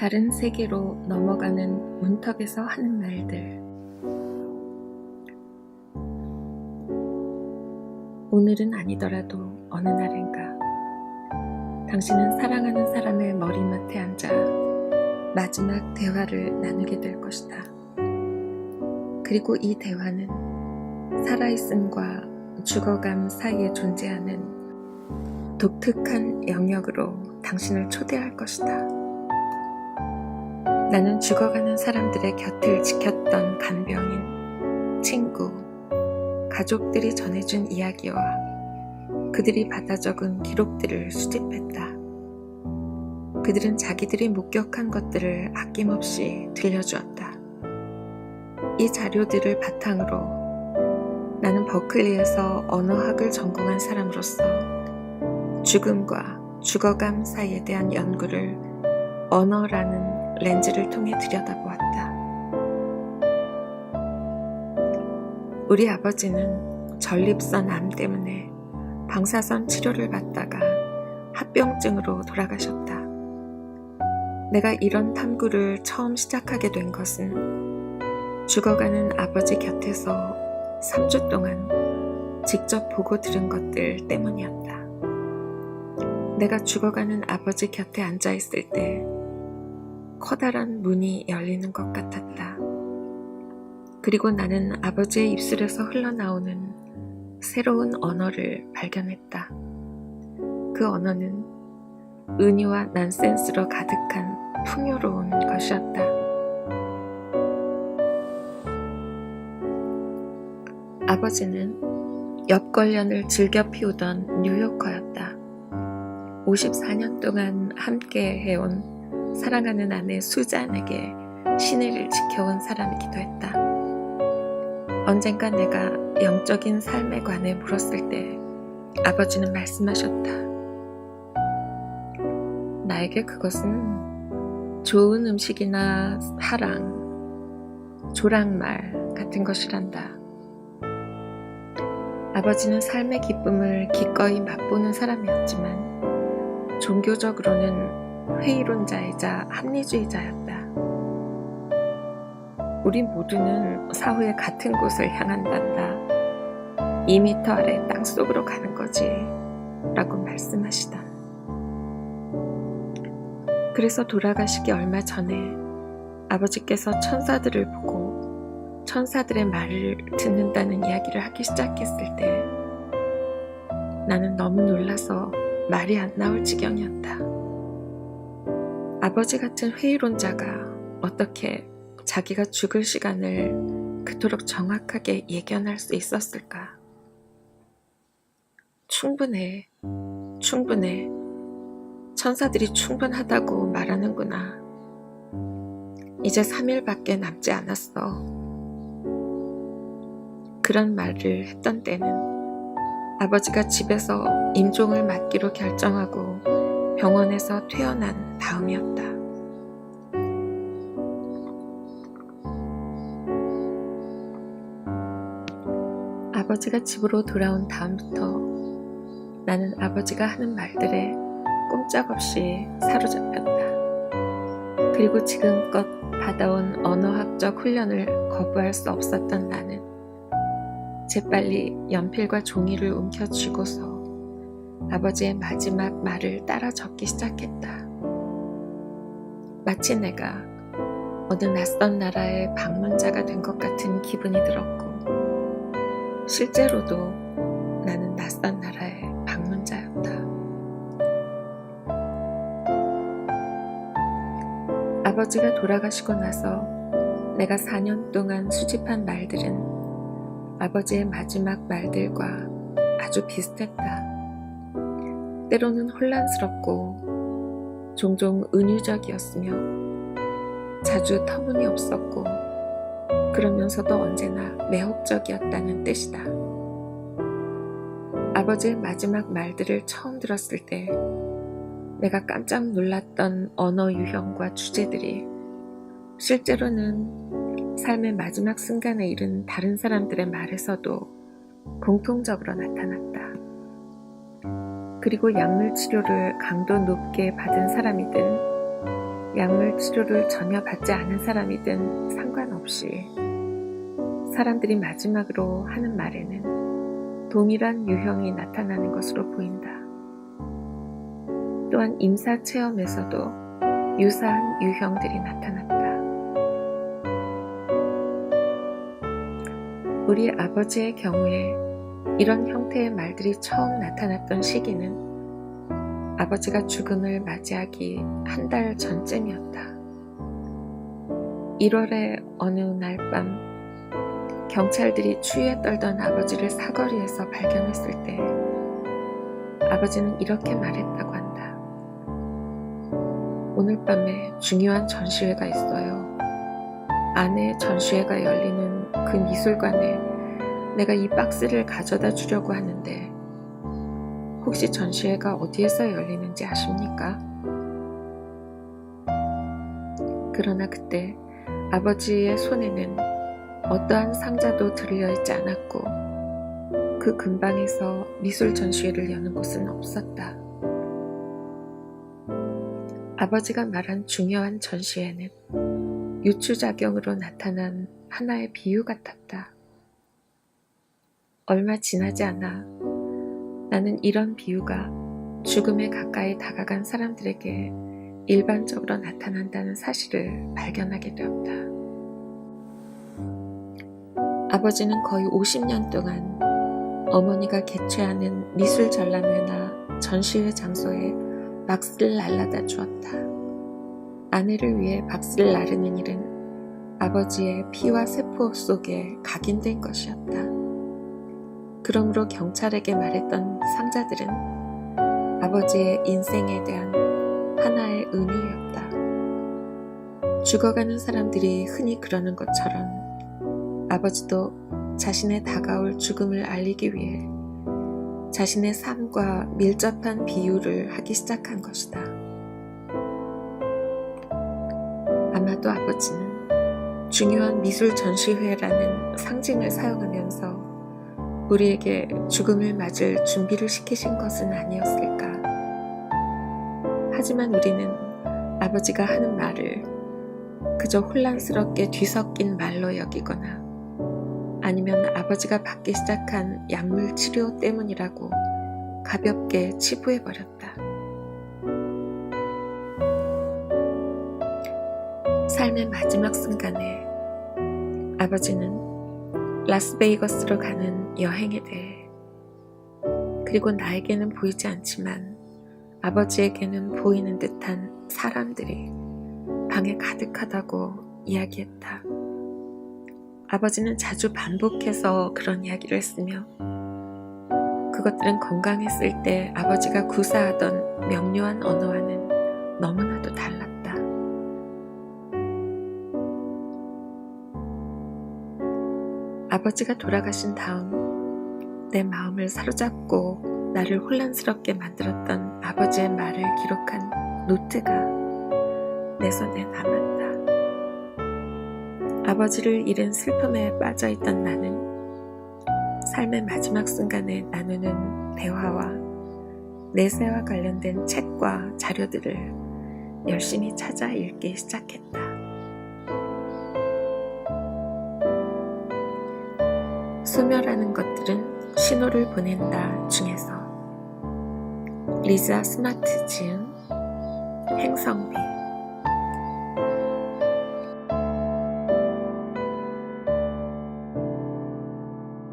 다른 세계로 넘어가는 문턱에서 하는 말들. 오늘은 아니더라도 어느 날인가 당신은 사랑하는 사람의 머리맡에 앉아 마지막 대화를 나누게 될 것이다. 그리고 이 대화는 살아있음과 죽어감 사이에 존재하는 독특한 영역으로 당신을 초대할 것이다. 나는 죽어가는 사람들의 곁을 지켰던 간병인, 친구, 가족들이 전해준 이야기와 그들이 받아 적은 기록들을 수집했다. 그들은 자기들이 목격한 것들을 아낌없이 들려주었다. 이 자료들을 바탕으로 나는 버클리에서 언어학을 전공한 사람으로서 죽음과 죽어감 사이에 대한 연구를 언어라는 렌즈를 통해 들여다보았다. 우리 아버지는 전립선 암 때문에 방사선 치료를 받다가 합병증으로 돌아가셨다. 내가 이런 탐구를 처음 시작하게 된 것은 죽어가는 아버지 곁에서 3주 동안 직접 보고 들은 것들 때문이었다. 내가 죽어가는 아버지 곁에 앉아 있을 때 커다란 문이 열리는 것 같았다. 그리고 나는 아버지의 입술에서 흘러나오는 새로운 언어를 발견했다. 그 언어는 은유와 난센스로 가득한 풍요로운 것이었다. 아버지는 엽걸련을 즐겨 피우던 뉴요커였다. 54년 동안 함께 해온 사랑하는 아내 수잔에게 신의를 지켜온 사람이기도 했다. 언젠가 내가 영적인 삶에 관해 물었을 때 아버지는 말씀하셨다. 나에게 그것은 좋은 음식이나 사랑, 조랑말 같은 것이란다. 아버지는 삶의 기쁨을 기꺼이 맛보는 사람이었지만 종교적으로는 회의론자이자 합리주의자였다. 우리 모두는 사후에 같은 곳을 향한단다. 2미터 아래 땅 속으로 가는 거지. 라고 말씀하시던. 그래서 돌아가시기 얼마 전에 아버지께서 천사들을 보고 천사들의 말을 듣는다는 이야기를 하기 시작했을 때 나는 너무 놀라서 말이 안 나올 지경이었다. 아버지 같은 회의론자가 어떻게 자기가 죽을 시간을 그토록 정확하게 예견할 수 있었을까? 충분해. 충분해. 천사들이 충분하다고 말하는구나. 이제 3일밖에 남지 않았어. 그런 말을 했던 때는 아버지가 집에서 임종을 맡기로 결정하고 병원에서 퇴원한 다음이었다. 아버지가 집으로 돌아온 다음부터 나는 아버지가 하는 말들에 꼼짝없이 사로잡혔다. 그리고 지금껏 받아온 언어학적 훈련을 거부할 수 없었던 나는 재빨리 연필과 종이를 움켜쥐고서 아버지의 마지막 말을 따라 적기 시작했다. 마치 내가 어느 낯선 나라의 방문자가 된 것 같은 기분이 들었고, 실제로도 나는 낯선 나라의 방문자였다. 아버지가 돌아가시고 나서 내가 4년 동안 수집한 말들은 아버지의 마지막 말들과 아주 비슷했다. 때로는 혼란스럽고 종종 은유적이었으며 자주 터무니없었고 그러면서도 언제나 매혹적이었다는 뜻이다. 아버지의 마지막 말들을 처음 들었을 때 내가 깜짝 놀랐던 언어 유형과 주제들이 실제로는 삶의 마지막 순간에 이른 다른 사람들의 말에서도 공통적으로 나타났다. 그리고 약물 치료를 강도 높게 받은 사람이든 약물 치료를 전혀 받지 않은 사람이든 상관없이 사람들이 마지막으로 하는 말에는 동일한 유형이 나타나는 것으로 보인다. 또한 임사 체험에서도 유사한 유형들이 나타났다. 우리 아버지의 경우에 이런 형태의 말들이 처음 나타났던 시기는 아버지가 죽음을 맞이하기 한 달 전쯤이었다. 1월의 어느 날 밤, 경찰들이 추위에 떨던 아버지를 사거리에서 발견했을 때, 아버지는 이렇게 말했다고 한다. 오늘 밤에 중요한 전시회가 있어요. 안에 전시회가 열리는 그 미술관에 내가 이 박스를 가져다 주려고 하는데, 혹시 전시회가 어디에서 열리는지 아십니까? 그러나 그때 아버지의 손에는 어떠한 상자도 들려 있지 않았고 그 근방에서 미술 전시회를 여는 곳은 없었다. 아버지가 말한 중요한 전시회는 유추작용으로 나타난 하나의 비유 같았다. 얼마 지나지 않아 나는 이런 비유가 죽음에 가까이 다가간 사람들에게 일반적으로 나타난다는 사실을 발견하게 되었다. 아버지는 거의 50년 동안 어머니가 개최하는 미술 전람회나 전시회 장소에 박스를 날라다 주었다. 아내를 위해 박스를 나르는 일은 아버지의 피와 세포 속에 각인된 것이었다. 그러므로 경찰에게 말했던 상자들은 아버지의 인생에 대한 하나의 의미였다. 죽어가는 사람들이 흔히 그러는 것처럼 아버지도 자신의 다가올 죽음을 알리기 위해 자신의 삶과 밀접한 비유를 하기 시작한 것이다. 아마도 아버지는 중요한 미술 전시회라는 상징을 사용하면서 우리에게 죽음을 맞을 준비를 시키신 것은 아니었을까. 하지만 우리는 아버지가 하는 말을 그저 혼란스럽게 뒤섞인 말로 여기거나 아니면 아버지가 받기 시작한 약물 치료 때문이라고 가볍게 치부해버렸다. 삶의 마지막 순간에 아버지는 라스베이거스로 가는 여행에 대해 그리고 나에게는 보이지 않지만 아버지에게는 보이는 듯한 사람들이 방에 가득하다고 이야기했다. 아버지는 자주 반복해서 그런 이야기를 했으며 그것들은 건강했을 때 아버지가 구사하던 명료한 언어와는 너무나도 달랐다. 아버지가 돌아가신 다음 내 마음을 사로잡고 나를 혼란스럽게 만들었던 아버지의 말을 기록한 노트가 내 손에 남았다. 아버지를 잃은 슬픔에 빠져있던 나는 삶의 마지막 순간에 나누는 대화와 내세와 관련된 책과 자료들을 열심히 찾아 읽기 시작했다. 소멸하는 것들은 신호를 보낸다 중에서. 리자 스마트 지음 행성비